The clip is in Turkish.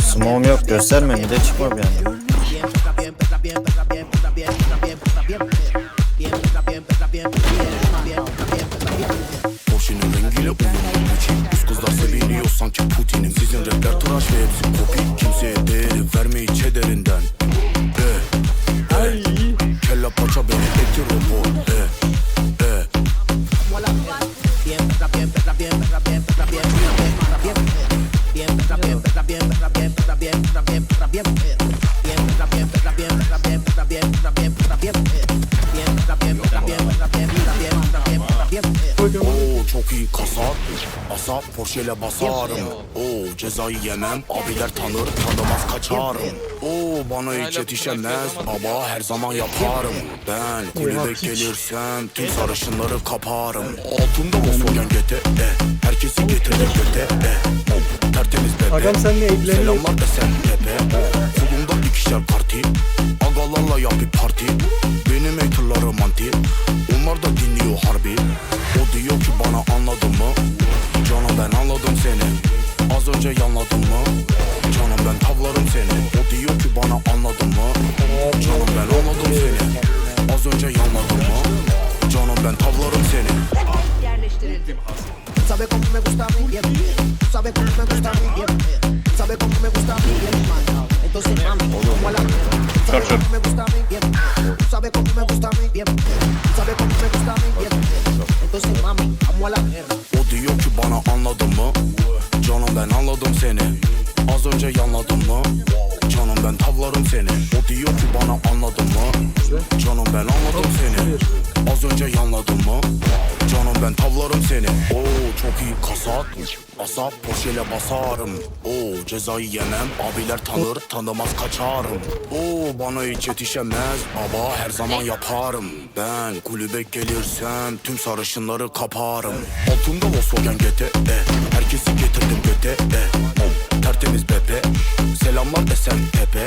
Smoke'um yok gösterme bir de çıkma bir anda. Sanki Putin'im Sizin rapler tıraş ve hepsi kopi Kimseye değeri vermeyi çederinden Oo çok iyi. Kasap Asap Porsche'yle basarım. Oo cezayı yemem Abiler tanır tanımaz kaçarım. Oo bana hiç yetişemez Baba her zaman yaparım. Ben kulübe gelirsem Tüm sarışınları kaparım. Altında Volkswagen GT e. Herkesi getirdim göte Agam sen ne evleniyor? Selamlar da sen tepe. Kolumda ikişer parti. Agalarla yap bir parti. Benim haterlarım anti Onlar da dinliyor harbi. O diyor ki bana anladın mı? Canım ben anladım seni. Az önce yanladın mı? Canım ben tavlarım seni. O diyor ki bana anladın mı? Canım ben anladım seni. Az önce yanladın mı? Canım ben tavlarım seni. Yerleştirildi. Sabe cómo me gusta a sabes cómo me gusta a mí bien, Tú sabes cómo me gusta a mí bien. Entonces mami, como a la Tú sabes cómo me gusta a mí bien, Tú sabes cómo me gusta a mí bien, Tú sabes cómo me gusta a mí bien, Entonces mami, vamos a la guerra. O diyor ki bana anladın mı? Canım ben anladım seni Az önce yanladın mı? Canım ben tavlarım seni O diyor ki bana anladın mı? Canım ben anladım seni Az önce yanladın mı? Ben tavlarım seni. Oo çok iyi. Kasat Asap Porsche'yle basarım. Oo cezayı yemem. Abiler tanır tanımaz kaçarım. Oo bana hiç yetişemez. Baba her zaman yaparım. Ben kulübe gelirsem Tüm sarışınları kaparım. Altında Volkswagen GT e. Herkesi getirdim göte e. Tertemiz bepe Selamlar esen tepe